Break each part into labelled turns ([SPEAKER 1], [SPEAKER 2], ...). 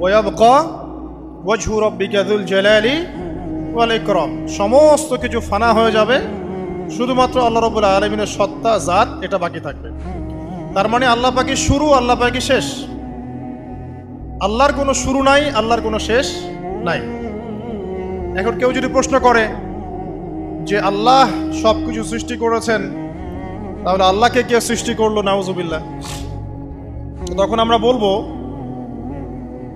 [SPEAKER 1] ওয়াবকা ওয়াজহু রব্বিকা যুল জালালি ওয়াল ইকরাম সমস্ত কিছু ফানা হয়ে যাবে। শুধুমাত্র আল্লাহ রবুল আলমিনের সত্তা, জাত, এটা বাকি থাকবে। তার মানে আল্লাহ পাকি শুরু, আল্লাহ পাকি শেষ। আল্লাহর কোনো শুরু নাই, আল্লাহর কোনো শেষ নাই। এখন কেউ যদি প্রশ্ন করে যে আল্লাহ সব কিছু সৃষ্টি করেছেন, তাহলে আল্লাহকে কে সৃষ্টি করল? নাউজুবিল্লাহ। তখন আমরা বলব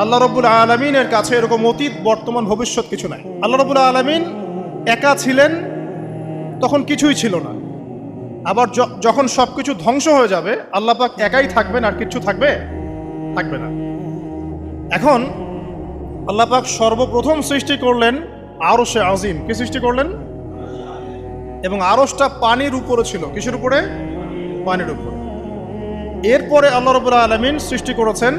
[SPEAKER 1] আল্লাহ রবুল আলমিনের কাছে এরকম অতীত, বর্তমান, ভবিষ্যৎ কিছু নাই। আল্লাহ রবুল আলমিন একা ছিলেন, তখন কিছুই ছিল না। আবার যখন সব কিছু ধ্বংস হয়ে যাবে, আল্লাহ পাক একাই থাকবেন আর কিছু থাকবে? থাকবে না। এখন আল্লাহ পাক সর্বপ্রথম সৃষ্টি করলেন আরশে আজিম। কি সৃষ্টি করলেন? এবং আরশটা পানির উপরে ছিল। কিসের উপরে? পানির উপরে। এরপরে আল্লাহ রবুল্লা আলমিন সৃষ্টি করেছেন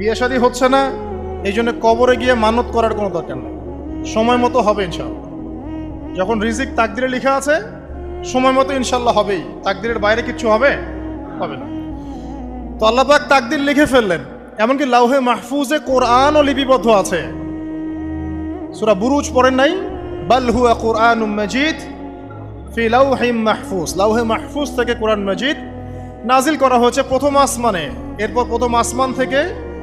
[SPEAKER 1] বিয়ে শাদী হচ্ছে না, এই জন্য কবরে গিয়ে মানত করার কোনো দরকার নেই। সময় মতো হবে ইনশাল্লাহ যখন রিজিক তাকদিরে লেখা আছে, সময় মতো ইনশাল্লাহ হবেই। তাকদিরের বাইরে কিচ্ছু হবে? হবে না। তো আল্লাপাক তাকদির লিখে ফেললেন, এমনকি লাউহে মাহফুজে কোরআনও লিপিবদ্ধ আছে। সুরা বুরুজ পড়েন নাই? বাল কোরআন মজিদ ফি লাউহিম মাহফুজ। লাউহে মাহফুজ থেকে কোরআন মজিদ নাজিল করা হয়েছে প্রথম আসমানে। এরপর প্রথম আসমান থেকে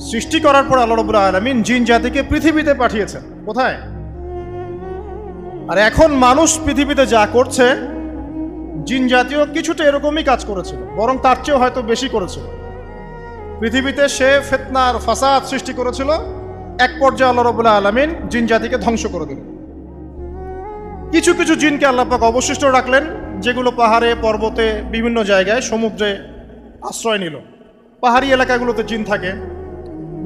[SPEAKER 1] সৃষ্টি করার পর আল্লাহ রবুল্লাহ আলমিন জিন জাতিকে পৃথিবীতে পাঠিয়েছেন। কোথায়? আর এখন মানুষ পৃথিবীতে যা করছে, জিন জাতীয় কিছুটা এরকমই কাজ করেছিল, বরং তার চেয়েও হয়তো বেশি করেছিল। পৃথিবীতে সে ফেতনার ফাসাদ সৃষ্টি করেছিল, এক পর্যায়ে আল্লাহ রবুল্লাহ আলমিন জিন জাতিকে ধ্বংস করে দিল কিছু কিছু জিনকে আল্লাপাক অবশিষ্ট রাখলেন, যেগুলো পাহাড়ে, পর্বতে, বিভিন্ন জায়গায়, সমুদ্রে আশ্রয় নিল। পাহাড়ি এলাকাগুলোতে জিন থাকে।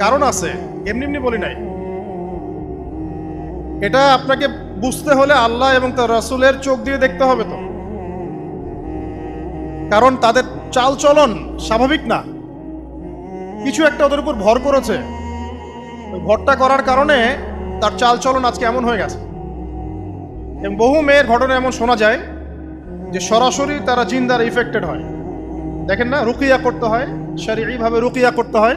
[SPEAKER 1] কারণ আছে, এমনি এমনি বলি নাই। এটা আপনাকে বুঝতে হলে আল্লাহ এবং তার রাসূলের চোখ দিয়ে দেখতে হবে তো। কারণ তাদের চাল চলন স্বাভাবিক না। কিছু একটা ওদের উপর ভর করেছে। ভরটা করার কারণে তার চাল চলন আজকে এমন হয়ে গেছে। বহু মেয়ের ঘটনা এমন শোনা যায় যে সরাসরি তারা জিন্দার ইফেক্টেড হয়। দেখেন না, রুকিয়া করতে হয় শারীরিকভাবে রুকিয়া করতে হয়।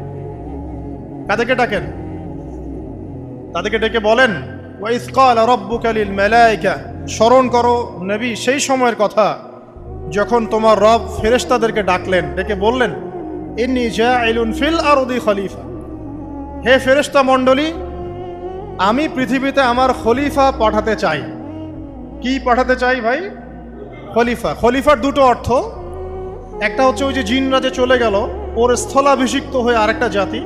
[SPEAKER 1] কাদেরকে ডাকেন। তাদেরকে ডেকে বলেন ওয়াইসকাল রব্বুকালিল মেলাইকা। স্মরণ করো নবী, সেই সময়ের কথা, যখন তোমার রব ফেরেশতাদেরকে ডাকলেন, ডেকে বললেন, ইন্নি জাইলুন ফিল আরদি খলিফা। হে ফেরেশতা মণ্ডলী, আমি পৃথিবীতে আমার খলিফা পাঠাতে চাই। কি পাঠাতে চাই ভাই? খলিফা। খলিফার দুটো অর্থ। একটা হচ্ছে ওই যে জিনরা যে চলে গেল, ওর স্থলাভিষিক্ত হয়ে আরেকটা জাতি।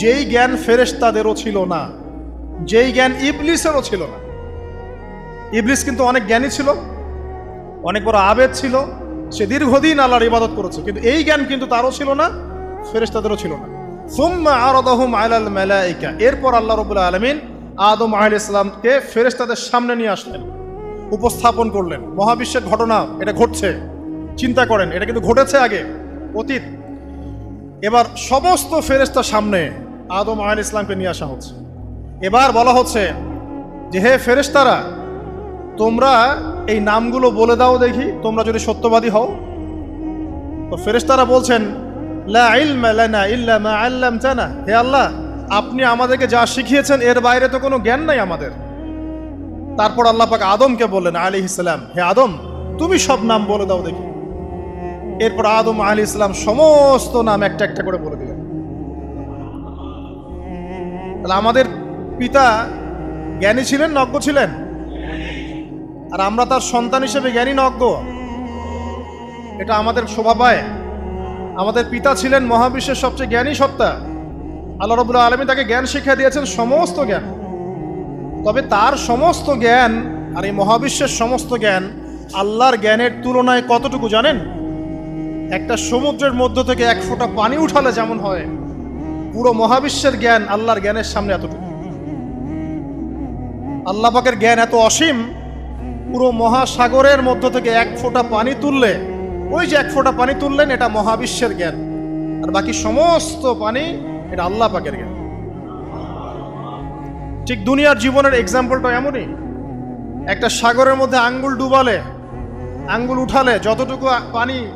[SPEAKER 1] যেই জ্ঞান ফেরেশতাদেরও ছিল না, যেই জ্ঞান ইবলিসেরও ছিল না। ইবলিস কিন্তু অনেক জ্ঞানী ছিল, অনেক বড় আবেদ ছিল, সে দীর্ঘদিন আল্লাহর ইবাদত করেছে, কিন্তু এই জ্ঞান কিন্তু তারও ছিল না, ফেরেশতাদেরও ছিল না। সুম্মা আরদাহুম আলাল মালাইকা, এরপর আল্লাহ রবুল্লা আলমিন আদম আহ ইসলামকে ফেরেশতাদের সামনে নিয়ে আসলেন, উপস্থাপন করলেন। মহাবিশ্বের ঘটনা, এটা ঘটছে, চিন্তা করেন, এটা কিন্তু ঘটেছে আগে, অতীত। এবার সমস্ত ফেরেস্তার সামনে আদম আল ইসলামকে নিয়ে আসা হচ্ছে। এবার বলা হচ্ছে যে, হে ফেরেস্তারা তোমরা এই নামগুলো বলে দাও দেখি, তোমরা যদি সত্যবাদী হও। তো ফেরেস্তারা বলছেন, লা হে আল্লাহ, আপনি আমাদেরকে যা শিখিয়েছেন, এর বাইরে তো কোনো জ্ঞান নাই আমাদের। তারপর আল্লাহ পাক আদমকে বললেন আলী ইসলাম হে আদম, তুমি সব নাম বলে দাও দেখি। এরপর আদম আলী ইসলাম সমস্ত নাম একটা একটা করে বলে দিলেন তাহলে আমাদের পিতা জ্ঞানী ছিলেন নজ্ঞ ছিলেন? আর আমরা তার সন্তান হিসেবে জ্ঞানী নজ্ঞ এটা আমাদের শোভা পায়। আমাদের পিতা ছিলেন মহাবিশ্বের সবচেয়ে জ্ঞানী সত্তা। আল্লাহ রবুল্লা আলমী তাকে জ্ঞান শিক্ষা দিয়েছেন সমস্ত জ্ঞান। তবে তার সমস্ত জ্ঞান আর এই মহাবিশ্বের সমস্ত জ্ঞান আল্লাহর জ্ঞানের তুলনায় কতটুকু জানেন? একটা সমুদ্রের মধ্য থেকে এক ফোঁটা পানি উঠালে যেমন হয় পুরো মহাবিশ্বের জ্ঞান আল্লাহর জ্ঞানের সামনে এতটুকু। আল্লাহ পাকের জ্ঞান এত অসীম, পুরো মহাসাগরের মধ্য থেকে এক ফোঁটা পানি তুললে, ওই যে এক ফোঁটা পানি তুললেন, এটা মহাবিশ্বের জ্ঞান। আর বাকি সমস্ত পানি, এটা আল্লাহ পাকের জ্ঞান। ঠিক দুনিয়ার জীবনের এক্সাম্পলটা এমনই। একটা সাগরের মধ্যে আঙ্গুল ডুবালে, আঙ্গুল উঠালে যতটুকু পানি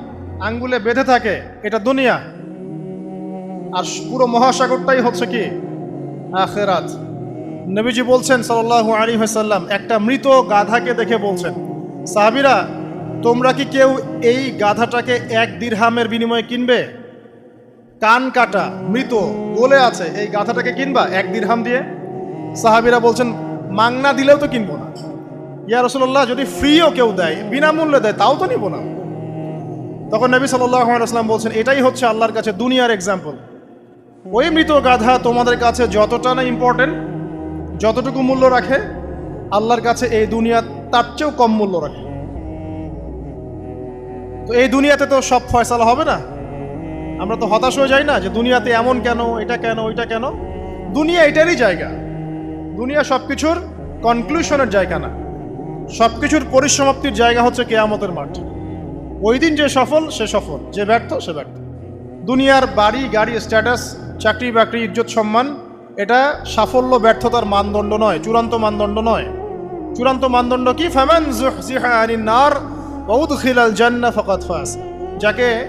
[SPEAKER 1] আঙ্গুলে বেঁধে থাকে, এটা দুনিয়া। আর পুরো মহাসাগরটাই হচ্ছে কি? আখেরাত। নবীজি বলছেন সাল্লাল্লাহু আলী হাসাল্লাম একটা মৃত গাধাকে দেখে বলছেন, সাহাবিরা, তোমরা কি কেউ এই গাধাটাকে এক দিরহামের বিনিময়ে কিনবে? কান কাটা, মৃত গলে আছে, এই গাধাটাকে কিনবা এক দিরহাম দিয়ে? সাহাবিরা বলছেন, মাংনা দিলেও তো কিনবো না। ইয়া রসল্লাহ যদি ফ্রিও কেউ দেয়, বিনামূল্যে দেয়, তাও তো নিব না। তখন নবী সাল্লাহ সাল্লাম বলছেন, এটাই হচ্ছে আল্লাহর কাছে দুনিয়ার এক্সাম্পল ওই মৃত গাধা তোমাদের কাছে যতটা না ইম্পর্টেন্ট যতটুকু মূল্য রাখে, আল্লাহর কাছে এই দুনিয়া তার চেয়েও কম মূল্য রাখে। তো এই দুনিয়াতে তো সব ফয়সালা হবে না? আমরা তো হতাশ হয়ে যাই না যে দুনিয়াতে এমন কেন, এটা কেন, ওইটা কেন? দুনিয়া এটারই জায়গা। দুনিয়া সব কিছুর কনক্লুশনের জায়গা না। সব কিছুর পরিসমাপ্তির জায়গা হচ্ছে কেয়ামতের মাঠ। ওই দিন যে সফল, সে সফল। যে ব্যর্থ, সে ব্যর্থ। দুনিয়ার বাড়ি, গাড়ি স্ট্যাটাস চাকরি বাকরি, ইজ্জত সম্মান, এটা সাফল্য, ব্যর্থতার মানদণ্ড নয়, চূড়ান্ত মানদণ্ড নয়। চূড়ান্ত মানদণ্ড কি? আনিন নার ফাকাদ ফাজ। যাকে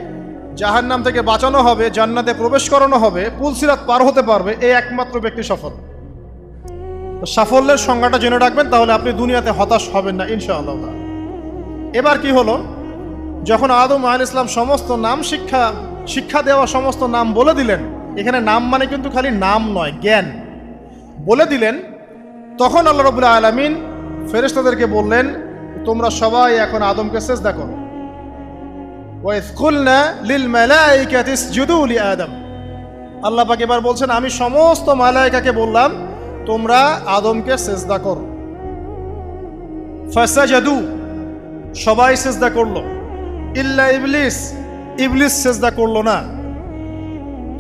[SPEAKER 1] জাহান্নাম থেকে বাঁচানো হবে, জান্নাতে প্রবেশ করানো হবে, পুলসিরাত পার হতে পারবে, এই একমাত্র ব্যক্তি সফল। সাফল্যের সংজ্ঞাটা জেনে রাখবেন, তাহলে আপনি দুনিয়াতে হতাশ হবেন না, ইনশাআল্লাহ। এবার কি হলো? যখন আদম আল ইসলাম সমস্ত নাম শিক্ষা শিক্ষা দেওয়া সমস্ত নাম বলে দিলেন এখানে নাম মানে কিন্তু খালি নাম নয়, জ্ঞান। বলে দিলেন, তখন আল্লাহ রবুল্লাহ আলমিন ফেরেশতাদেরকে বললেন, তোমরা সবাই এখন আদমকে সেজদা করো। আদম। আল্লাহ পাক এবার বলছেন, আমি সমস্ত মালাইকাকে বললাম, তোমরা আদমকে সেজদা করো। ফাসাজাদু, সবাই সেজদা করল। ইল্লা ইবলিস ইবলিস সেজদা করল না।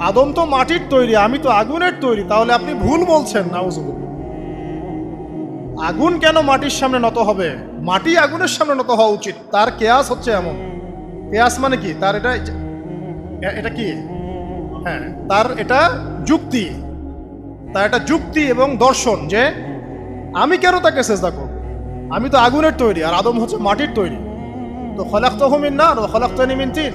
[SPEAKER 1] আদম তো মাটির তৈরি, আমি তো আগুনের তৈরি, তাহলে আপনি ভুল বলছেন, নাউজুবিল্লাহ। আগুন কেন মাটির সামনে নত হবে? মাটি আগুনের সামনে নত হওয়া উচিত, তার কেয়াস হচ্ছে এমন। কেয়াস মানে কি? তার এটা এটা কি? হ্যাঁ তার এটা যুক্তি। তার এটা যুক্তি এবং দর্শন যে, আমি কেন তাকে চেষ্টা করব? আমি তো আগুনের তৈরি, আর আদম হচ্ছে মাটির তৈরি। তো খলাক্ত হুমিন না খলাক্ত নিমিন তিন।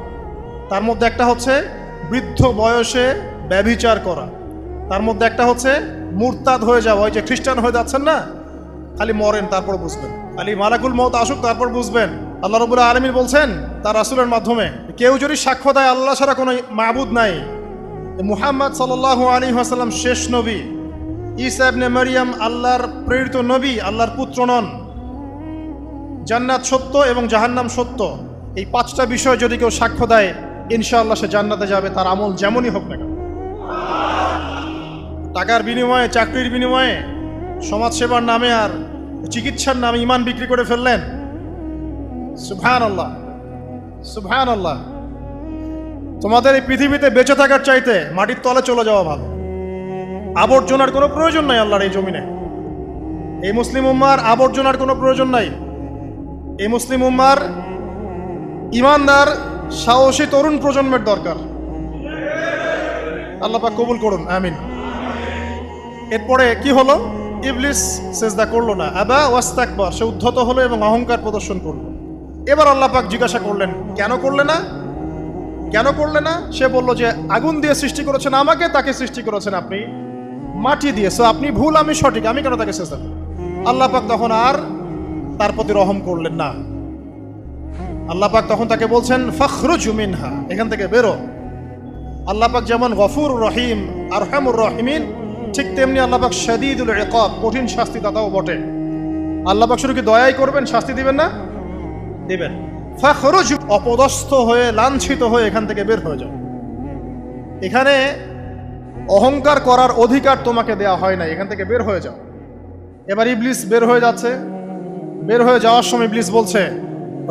[SPEAKER 1] তার মধ্যে একটা হচ্ছে বৃদ্ধ বয়সে ব্যভিচার করা। তার মধ্যে একটা হচ্ছে মুরতাদ হয়ে যাওয়া। ওই যে খ্রিস্টান হয়ে যাচ্ছেন না? খালি মরেন, তারপর বুঝবেন। খালি মালাকুল মত আসুক, তারপর বুঝবেন। আল্লাহ রবুল্লাহ আলমীর বলছেন তার রাসুলের মাধ্যমে, কেউ যদি সাক্ষ্য দেয়, আল্লাহ ছাড়া কোনো মাবুদ নাই। মুহাম্মদ সাল আলী আসাল্লাম শেষ নবী। ঈসা ইবনে মারিয়াম আল্লাহর প্রেরিত নবী, আল্লাহর পুত্র নন। জান্নাত সত্য এবং জাহান্নাম সত্য। এই পাঁচটা বিষয় যদি কেউ সাক্ষ্য দেয় ইনশাআল্লাহ সে জান্নাতে যাবে, তার আমল যেমনই হোক না কেন। টাকার বিনিময়ে, চাকরির বিনিময়ে, সমাজসেবার নামে আর চিকিৎসার নামে ইমান বিক্রি করে ফেললেন। সুবহান আল্লাহ সুবহান আল্লাহ তোমাদের এই পৃথিবীতে বেঁচে থাকার চাইতে মাটির তলে চলে যাওয়া ভালো। আবর্জনার কোনো প্রয়োজন নাই আল্লাহর এই জমিনে। এই মুসলিম উম্মার আবর্জনার কোনো প্রয়োজন নাই। এই মুসলিম উম্মার ইমানদার সাহসী তরুণ প্রজন্মের দরকার। আল্লাহ পাক কবুল করুন, আমিন। এরপরে কি হলো? ইবলিস সেজদা করল না। আবা ওয়াস্তাকবার, সে উদ্ধত হলো এবং অহংকার প্রদর্শন করল। এবার আল্লাহ পাক জিজ্ঞাসা করলেন, কেন করলে না? কেন করলে না? সে বলল যে, আগুন দিয়ে সৃষ্টি করেছেন আমাকে, তাকে সৃষ্টি করেছেন আপনি। মাটি দিয়ে, সো আপনি ভুল, আমি সঠিক, আমি কেন তাকে সেজদা করব? আল্লাহ পাক তখন আর তার প্রতি রহম করলেন না। আল্লাহ পাক তখন তাকে বলছেন, ফখরুজ মিনহা এখান থেকে বেরো। আল্লাহ পাক যেমন গফুর রহিম আর হেমুর রহিমিন, ঠিক তেমনি আল্লাহ পাক শদীদুল ইকাব, কঠিন শাস্তি দাতাও বটে। আল্লাহ পাক শুধু কি দয়াই করবেন, শাস্তি দিবেন না? দিবেন। ফখরুজ, অপদস্থ হয়ে, লাঞ্ছিত হয়ে এখান থেকে বের হয়ে যাও। এখানে অহংকার করার অধিকার তোমাকে দেয়া হয় না এখান থেকে বের হয়ে যাও। এবার ইবলিস বের হয়ে যাচ্ছে। বের হয়ে যাওয়ার সময় ইবলিস বলছে,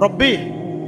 [SPEAKER 1] রব্বি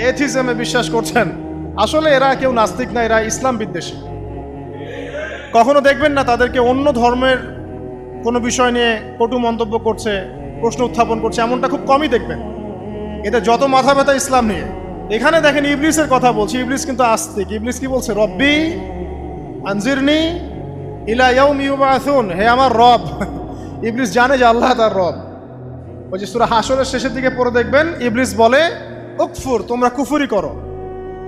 [SPEAKER 1] এথিজমে বিশ্বাস করছেন? আসলে এরা কেউ নাস্তিক না, এরা ইসলাম বিদ্বেষী। কখনো দেখবেন না তাদেরকে অন্য ধর্মের কোনো বিষয় নিয়ে কটু মন্তব্য করছে, প্রশ্ন উত্থাপন করছে, এমনটা খুব কমই দেখবেন। এতে যত মাথা ব্যথা ইসলাম নিয়ে। এখানে দেখেন ইবলিসের কথা বলছি, ইবলিস কিন্তু আস্তিক। ইবলিস কি বলছে? রব্বি আনজিরনি ইলা হে আমার রব। ইবলিস জানে যে আল্লাহ তার রব। ওই যে সুরা হাসরের শেষের দিকে পড়ে দেখবেন, ইবলিস বলে উকফুর তোমরা কুফুরি করো।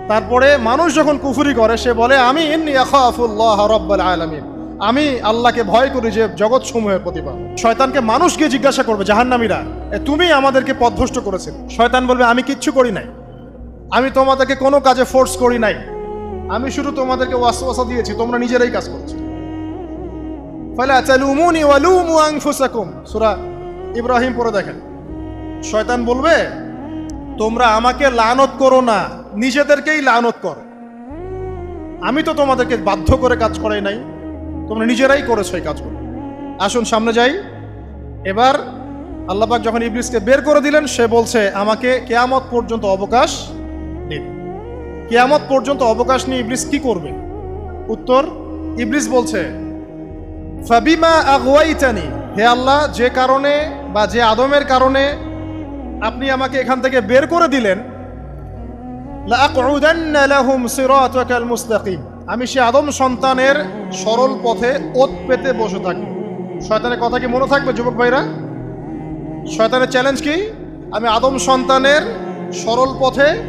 [SPEAKER 1] তারপরে মানুষ যখন কুফুরি করে সে বলে আমি ইন্নি আমি আল্লাহকে ভয় করি যে জগৎ সমূহের প্রতিভা শয়তানকে মানুষকে জিজ্ঞাসা করবে জাহান্নামীরা "এ, তুমি আমাদেরকে পথভ্রষ্ট করেছিল? শয়তান বলবে আমি কিচ্ছু করি নাই। আমি তোমাদেরকে কোনো কাজে ফোর্স করি নাই। আমি শুধু তোমাদেরকে ওয়াসওয়াসা দিয়েছি তোমরা নিজেরাই কাজ করছ। ফালা তালুমুনি ওয়ালুমু ইব্রাহিম পড়ে দেখেন। শয়তান বলবে তোমরা আমাকে লানত করো না, নিজেদেরকেই লানত করো। আমি তো তোমাদেরকে বাধ্য করে কাজ করাই নাই, তোমরা নিজেরাই করেছ এই কাজগুলো। আসুন, সামনে যাই। এবার আল্লাপাক যখন ইবলিসকে বের করে দিলেন, সে বলছে, আমাকে কেয়ামত পর্যন্ত অবকাশ দিন। কেয়ামত পর্যন্ত অবকাশ নিয়ে ইবলিস কি করবে? উত্তর, ইবলিস বলছে, ফাবিমা আগওয়াইতানি হে আল্লাহ, যে কারণে বা যে আদমের কারণে আপনি আমাকে এখান থেকে বের করে দিলেন। আমি সে আদম সন্তানের সরল পথে ওত পেতে বসে থাকব শয়তানের কথা কি মনে থাকবে, যুবক ভাইরা? শয়তানের চ্যালেঞ্জ কি? আমি আদম সন্তানের সরল পথে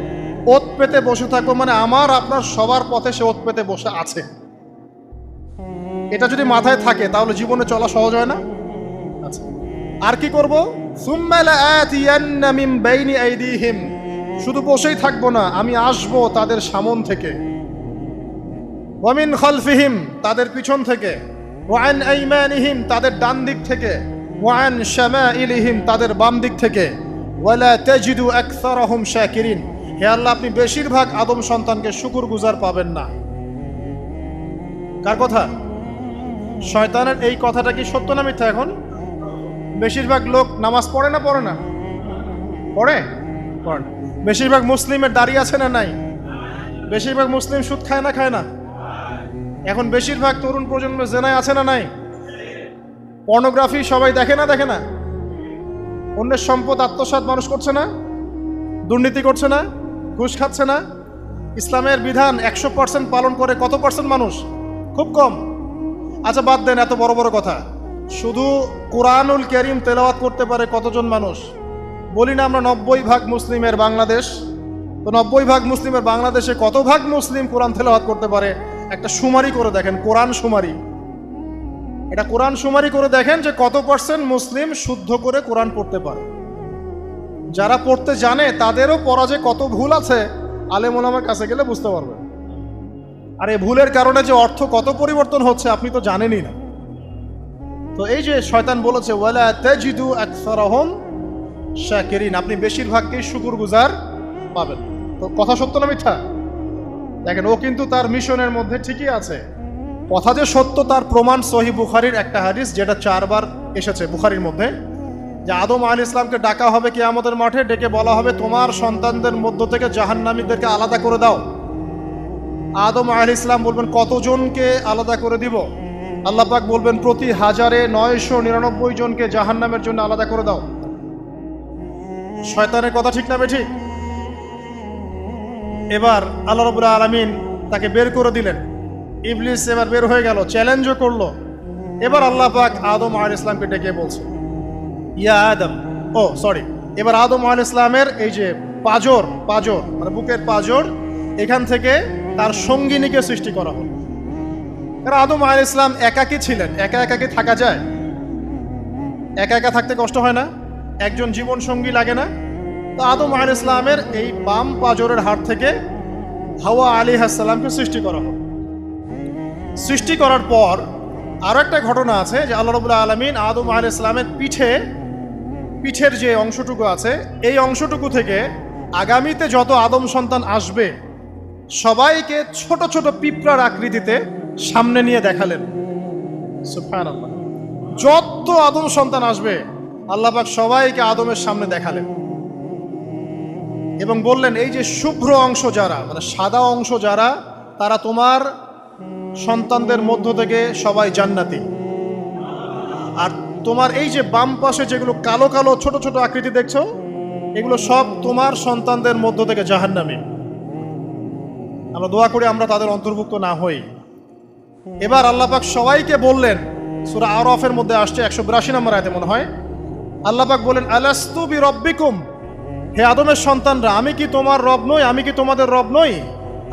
[SPEAKER 1] ওত পেতে বসে থাকব মানে আমার, আপনার সবার পথে সে ওত পেতে বসে আছে। এটা যদি মাথায় থাকে, তাহলে জীবনে চলা সহজ হয় না? আচ্ছা। আর কি করব? শুধু বসেই থাকব না, আমি আসব তাদের সামন থেকে। ওয়ামিন তাদের পিছন থেকে। তাদের ডান দিক থেকে। শামাইলিহিম, তাদের বাম দিক থেকে। তাজিদু হে আপনি বেশিরভাগ আদম সন্তানকে শুকুর গুজার পাবেন না। কার কথা? শয়তানের এই কথাটা কি সত্য না মিথ্যা এখন? বেশিরভাগ লোক নামাজ পড়ে না পড়ে না? পড়ে? পড়ে না। বেশিরভাগ মুসলিমের দাঁড়িয়ে আছে না নাই? বেশিরভাগ মুসলিম সুদ খায় না খায় না? এখন বেশিরভাগ তরুণ প্রজন্মের জেনায় আছে না নাই? পর্নোগ্রাফি সবাই দেখে না দেখে না? অন্যের সম্পদ আত্মসাৎ মানুষ করছে না? দুর্নীতি করছে না? ঘুষ খাচ্ছে না? ইসলামের বিধান একশো পার্সেন্ট পালন করে কত পার্সেন্ট মানুষ? খুব কম। আচ্ছা বাদ দেন এত বড় বড় কথা। শুধু কোরআনুল করিম তেলাওয়াত করতে পারে কতজন মানুষ? বলি না আমরা নব্বই ভাগ মুসলিমের বাংলাদেশ। তো নব্বই ভাগ মুসলিমের বাংলাদেশে কত ভাগ মুসলিম কোরআন তেলাওয়াত করতে পারে? একটা সুমারি করে দেখেন, কোরআন সুমারি। এটা কোরআন সুমারি করে দেখেন যে কত পার্সেন্ট মুসলিম শুদ্ধ করে কোরআন পড়তে পারে। যারা পড়তে জানে, তাদেরও পড়া যে কত ভুল আছে, আলেম ওলামার কাছে গেলে বুঝতে পারবে আর এই ভুলের কারণে যে অর্থ কত পরিবর্তন হচ্ছে আপনি তো জানেনই না। তো এই যে শয়তান বলেছে, ওয়ালা তাজিদু আকসারহুম শাকিরিন আপনি বেশিরভাগকেই শুকুরগুজার পাবেন। তো কথা সত্য না মিথ্যা? দেখেন, ও কিন্তু তার মিশনের মধ্যে ঠিকই আছে। কথা যে সত্য, তার প্রমাণ সহি বুখারির একটা হাদিস, যেটা চারবার এসেছে বুখারির মধ্যে। যে আদম আল ইসলামকে ডাকা হবে কি আমাদের মাঠে, ডেকে বলা হবে, তোমার সন্তানদের মধ্য থেকে জাহান্নামীদেরকে আলাদা করে দাও। আদম আল ইসলাম বলবেন, কতজনকে আলাদা করে দিব? আল্লাহ পাক বলবেন, প্রতি হাজারে নয়শো নিরানব্বই জনকে জাহান্নামের জন্য আলাদা করে দাও। শয়তানের কথা ঠিক না বেঠিক এবার আল্লাহ রবুল্লা আলমিন তাকে বের করে দিলেন। ইবলিস এবার বের হয়ে গেল, চ্যালেঞ্জও করল। এবার আল্লাহ পাক আদম আল ইসলামকে ডেকে বলছে, ইয়া আদম, ও, সরি, এবার আদম আল ইসলামের এই যে পাজর পাজর মানে বুকের পাজর, এখান থেকে তার সঙ্গিনীকে সৃষ্টি করা হলো। আদম আল ইসলাম একাকী ছিলেন। একা একাকি থাকা যায়। একা একা থাকতে কষ্ট হয় না। একজন জীবন সঙ্গী লাগে না। তো আদম আল ইসলামের এই বাম পাজরের হাত থেকে হাওয়া আলী হাসালামকে সৃষ্টি করা হলো। সৃষ্টি করার পর আরও একটা ঘটনা আছে যে আল্লাহ রবুল্লাহ আলমিন আদম আল ইসলামের পিঠে, পিঠের যে অংশটুকু আছে, এই অংশটুকু থেকে আগামীতে যত আদম সন্তান আসবে, সবাইকে ছোট ছোট পিঁপড়ার আকৃতিতে সামনে নিয়ে দেখালেন। যত আদম সন্তান আসবে, আল্লাহ পাক সবাইকে আদমের সামনে দেখালেন। এবং বললেন, এই যে শুভ্র অংশ যারা মানে সাদা অংশ যারা, তারা তোমার সন্তানদের মধ্য থেকে সবাই জান্নাতি। আর তোমার এই যে বাম পাশে যেগুলো কালো কালো ছোট ছোট আকৃতি দেখছ, এগুলো সব তোমার সন্তানদের মধ্য থেকে জাহান্নামী। আমরা দোয়া করি আমরা তাদের অন্তর্ভুক্ত না হই। এবার আল্লাপাক সবাইকে বললেন, সুরা আরফের মধ্যে আসছে একশো বিরাশি নম্বর আয়তে মনে হয় আল্লাপাক বলেন, আলাস্তু বি রব্বিকুম হে আদমের সন্তানরা, আমি কি তোমার রব নই? আমি কি তোমাদের রব নই?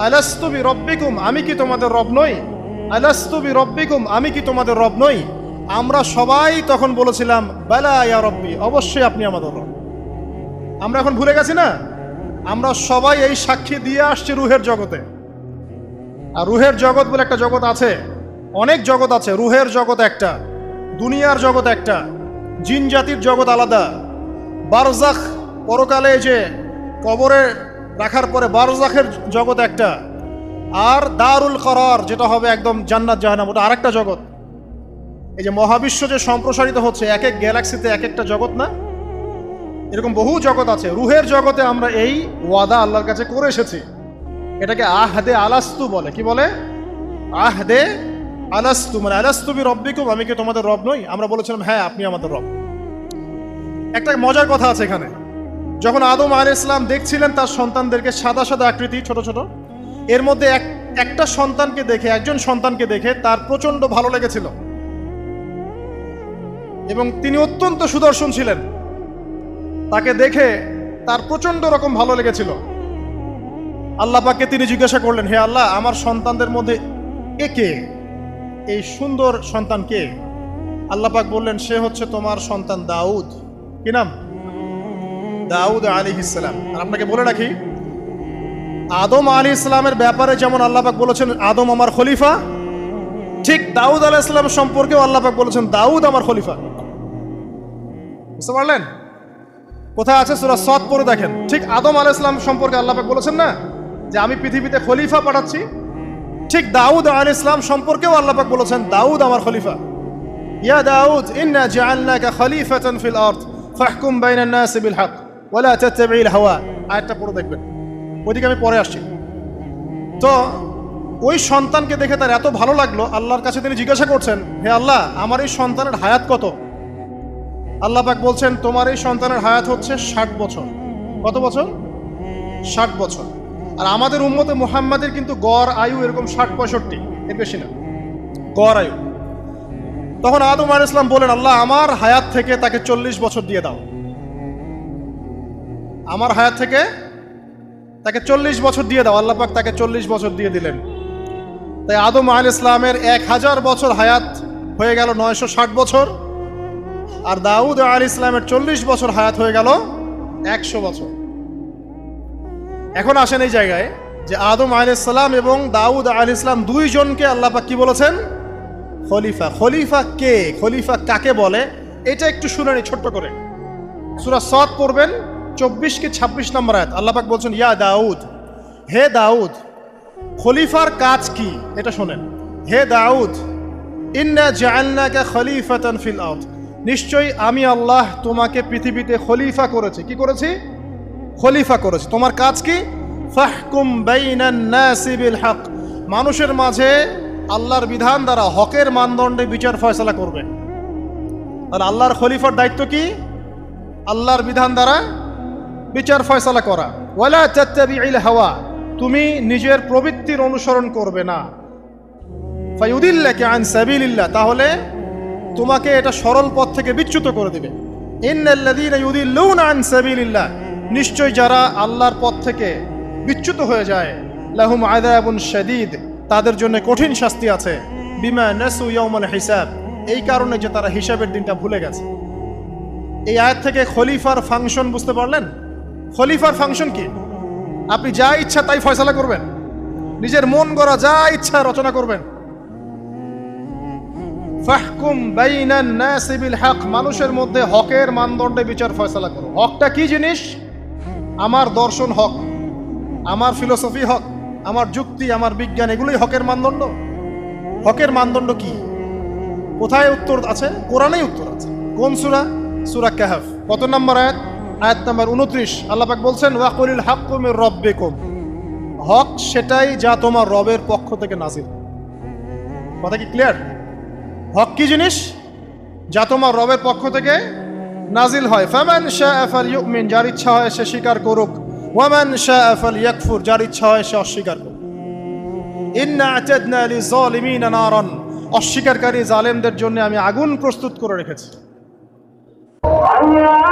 [SPEAKER 1] আলাস্তু বি রব্বিকুম আমি কি তোমাদের রব নই? আলাস্তু বি রব্বিকুম আমি কি তোমাদের রব নই? আমরা সবাই তখন বলেছিলাম, বেলা ইয়া রব্বি, অবশ্যই আপনি আমাদের রব। আমরা এখন ভুলে গেছি না? আমরা সবাই এই সাক্ষী দিয়ে আসছি রুহের জগতে। আর রুহের জগৎ বলে একটা জগৎ আছে। অনেক জগৎ আছে, রুহের জগৎ একটা, দুনিয়ার জগৎ একটা, জিন জাতির জগৎ আলাদা। বারজাখ পরকালে যে কবরে রাখার পরে বারজাখের জগৎ একটা। আর দারুল করার যেটা হবে একদম জান্নাত জাহানাম ওটা আরেকটা জগৎ। এই যে মহাবিশ্ব যে সম্প্রসারিত হচ্ছে, এক এক গ্যালাক্সিতে এক একটা জগৎ না? এরকম বহু জগৎ আছে। রুহের জগতে আমরা এই ওয়াদা আল্লাহর কাছে করে এসেছি। এটাকে আহদে আলাস্তু বলে। কি বলে? আহদে আলাস্তু মানে আলাস্তু বি রব্বিকুম, আমি কি তোমাদের রব নই? আমরা বলেছিলাম হ্যাঁ আপনি আমাদের রব। একটা মজার কথা আছে এখানে। যখন আদম আল ইসলাম দেখছিলেন তার সন্তানদেরকে সাদা সাদা আকৃতি, ছোট ছোট, এর মধ্যে এক, একটা সন্তানকে দেখে, একজন সন্তানকে দেখে তার প্রচণ্ড ভালো লেগেছিল। এবং তিনি অত্যন্ত সুদর্শন ছিলেন। তাকে দেখে তার প্রচণ্ড রকম ভালো লেগেছিল। আল্লাহ পাককে তিনি জিজ্ঞাসা করলেন, হে আল্লাহ, আমার সন্তানদের মধ্যে এ কে? এই সুন্দর সন্তান কে? বললেন, সে হচ্ছে তোমার সন্তান দাউদ। কি নাম? দাউদ আলী ইসলাম আর আপনাকে বলে রাখি, আদম আলী ইসলামের ব্যাপারে যেমন আল্লাহ পাক বলেছেন, আদম আমার খলিফা, ঠিক দাউদ আলাহ ইসলাম সম্পর্কেও আল্লাহ পাক বলেছেন, দাউদ আমার খলিফা। বুঝতে পারলেন? কোথায় আছে সুরা সৎ পড়ে দেখেন। ঠিক আদম আলাহ ইসলাম সম্পর্কে আল্লাহ পাক বলেছেন না? যে আমি পৃথিবীতে খলিফা পাঠাচ্ছি, ঠিক দাউদ আল ইসলাম সম্পর্কেও আল্লাহ পাক বলেছেন, দাউদ আমার খলিফা। ইয়া দাউদ, ইন্না জাআলনাকা খলিফাতান ফিল আরদ, ফাহকুম বাইনান নাস বিল হক, ওয়ালা তাত্তাবিল হাওয়া। আয়াতটা পড়ে দেখবেন। ওইদিকে আমি পরে আসছি। তো ওই সন্তানকে দেখে তার এত ভালো লাগল, আল্লাহর কাছে তিনি জিজ্ঞাসা করছেন, হে আল্লাহ, আমার এই সন্তানের হায়াত কত? আল্লাহ পাক বলছেন, তোমার এই সন্তানের হায়াত হচ্ছে ষাট বছর। কত বছর? ষাট বছর। আর আমাদের উম্মতে মুহাম্মাদের কিন্তু গড় আয়ু এরকম ষাট পঁয়ষট্টি, এর বেশি না। গড় আয়ু। তখন আদম আল ইসলাম বলেন, আল্লাহ, আমার হায়াত থেকে তাকে চল্লিশ বছর দিয়ে দাও। আমার হায়াত থেকে তাকে চল্লিশ বছর দিয়ে দাও। আল্লাহ পাক তাকে চল্লিশ বছর দিয়ে দিলেন। তাই আদম আল ইসলামের এক হাজার বছর হায়াত হয়ে গেল নয়শো ষাট বছর। আর দাউদ আল ইসলামের চল্লিশ বছর হায়াত হয়ে গেল একশো বছর। এখন আসেন এই জায়গায় যে আদম আল ইসলাম এবং দাউদ আল ইসলাম দুইজনকে আল্লাহ পাক কি বলেছেন? খলিফা। খলিফা কে? খলিফা কাকে বলে? এটা একটু শুনে নি ছোট্ট করে। সুরা সৎ পড়বেন চব্বিশ কি ছাব্বিশ নম্বর আয়াত। আল্লাহ পাক বলছেন, ইয়া দাউদ, হে দাউদ, খলিফার কাজ কি? এটা শোনেন। হে দাউদ, ইন্না ফিল আরদ। নিশ্চয়ই আমি আল্লাহ তোমাকে পৃথিবীতে খলিফা করেছি। কি করেছি? খলিফা করেছি। তোমার কাজ কি? ফাহকুম হক মানুষের মাঝে আল্লাহর বিধান দ্বারা হকের মানদণ্ডে বিচার ফয়সালা করবে। আর আল্লাহর খলিফার দায়িত্ব কি? আল্লাহর বিধান দ্বারা বিচার ফয়সালা করা। ওয়ালা তাত্তাবিউল হাওয়া। তুমি নিজের প্রবৃত্তির অনুসরণ করবে না। ফায়ুদিল্লাকে আন সাবিলিল্লাহ। তাহলে তোমাকে এটা সরল পথ থেকে বিচ্যুত করে দিবে। ইন্নাল্লাযীনা ইউদিল্লুনা আন সাবিলিল্লাহ। নিশ্চয় যারা আল্লাহর পথ থেকে বিচ্যুত হয়ে যায়, লাহুম আযাবুন শাদীদ, তাদের জন্য কঠিন শাস্তি আছে। বিমা নাসু হিসাব, এই কারণে যে তারা হিসাবের দিনটা ভুলে গেছে। এই আয়াত থেকে খলিফার ফাংশন বুঝতে পারলেন? খলিফার ফাংশন কি? আপনি যা ইচ্ছা তাই ফয়সালা করবেন। নিজের মন গড়া যা ইচ্ছা রচনা করবেন। ফাহকুম হক, মানুষের মধ্যে হকের মানদণ্ডে বিচার ফয়সালা করো। হকটা কি জিনিস? আমার দর্শন হক, আমার ফিলোসফি হক, আমার যুক্তি, আমার বিজ্ঞান, এগুলোই হকের মানদণ্ড। হকের মানদণ্ড কি? কোথায় উত্তর আছে? কোরআনেই উত্তর আছে। কোন সুরা? সুরা কাহাফ। কত নম্বর আয়াত? আয়াত নাম্বার উনত্রিশ আল্লাহ পাক বলছেন ওয়াকুলিল হাক্কুমির রব্বিকুম। হক সেটাই যা তোমার রবের পক্ষ থেকে নাজিল। কথা কি ক্লিয়ার হক কি জিনিস? যা তোমার রবের পক্ষ থেকে নাজিল হয়। ফামান শাহ আল ইউমিন যার ইচ্ছা হয় সে স্বীকার করুক। ওয়ামান শাহ আল ইয়াকফুর যার ইচ্ছা হয় সে অস্বীকার করুক। ইন্না আতাদনা লিযালিমিনা নারান, অস্বীকারী জালেমদের জন্য আমি আগুন প্রস্তুত করে রেখেছি। আল্লাহ!